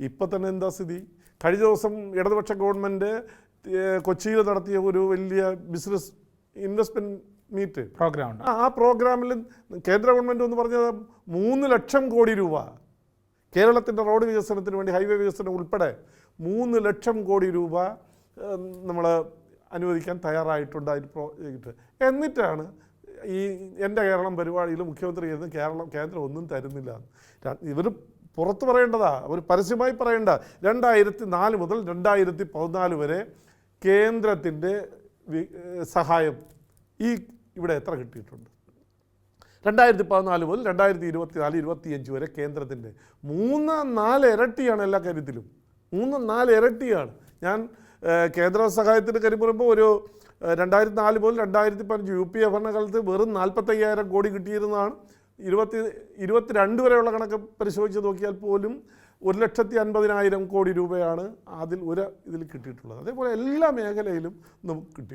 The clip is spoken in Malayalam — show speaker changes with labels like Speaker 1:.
Speaker 1: ഇപ്പം തന്നെ എന്താ സ്ഥിതി? കഴിഞ്ഞ ദിവസം ഇടതുപക്ഷ ഗവൺമെന്റ് കൊച്ചിയിൽ നടത്തിയ ഒരു വലിയ ബിസിനസ് ഇൻവെസ്റ്റ്മെന്റ് മീറ്റ്
Speaker 2: പ്രോഗ്രാം
Speaker 1: ആ പ്രോഗ്രാമിൽ കേന്ദ്ര ഗവൺമെന്റ് എന്ന് പറഞ്ഞത് മൂന്ന് ലക്ഷം കോടി രൂപ കേരളത്തിന്റെ റോഡ് വികസനത്തിന് വേണ്ടി ഹൈവേ വികസനം ഉൾപ്പെടെ മൂന്ന് ലക്ഷം കോടി രൂപ നമ്മൾ അനുവദിക്കാൻ തയ്യാറായിട്ടുണ്ട് അതിന് പ്രോജക്റ്റ് എന്നിട്ടാണ് ഈ എന്റെ കേരളം പരിപാടിയിൽ മുഖ്യമന്ത്രി ചെയ്യുന്നത് കേരളം കേന്ദ്രം ഒന്നും തരുന്നില്ല. ഇവർ പുറത്ത് പറയേണ്ടതാ ഒരു പരസ്യമായി പറയേണ്ട. രണ്ടായിരത്തി നാല് മുതൽ രണ്ടായിരത്തി പതിനാല് വരെ കേന്ദ്രത്തിന്റെ സഹായം ഈ ഇവിടെ എത്ര കിട്ടിയിട്ടുണ്ട്? രണ്ടായിരത്തി പതിനാല് മുതൽ രണ്ടായിരത്തി ഇരുപത്തി നാല് ഇരുപത്തിയഞ്ച് വരെ കേന്ദ്രത്തിന്റെ. മൂന്ന് നാല് ഇരട്ടിയാണ് എല്ലാ കാര്യത്തിലും. മൂന്ന് നാല് ഇരട്ടിയാണ്. ഞാൻ കേന്ദ്ര സഹായത്തിന് കാര്യം പറയുമ്പോൾ ഒരു രണ്ടായിരത്തി നാല് മുതൽ രണ്ടായിരത്തി പതിനഞ്ച് യു പി എ ഭരണകാലത്ത് വെറും നാൽപ്പത്തയ്യായിരം കോടി കിട്ടിയിരുന്നതാണ്. ഇരുപത്തി ഇരുപത്തിരണ്ട് വരെയുള്ള കണക്ക് പരിശോധിച്ച് നോക്കിയാൽ പോലും ഒരു ലക്ഷത്തി അൻപതിനായിരം കോടി രൂപയാണ് അതിൽ ഒരു ഇതിൽ കിട്ടിയിട്ടുള്ളത്. അതേപോലെ എല്ലാ മേഖലയിലും നമുക്ക് കിട്ടി.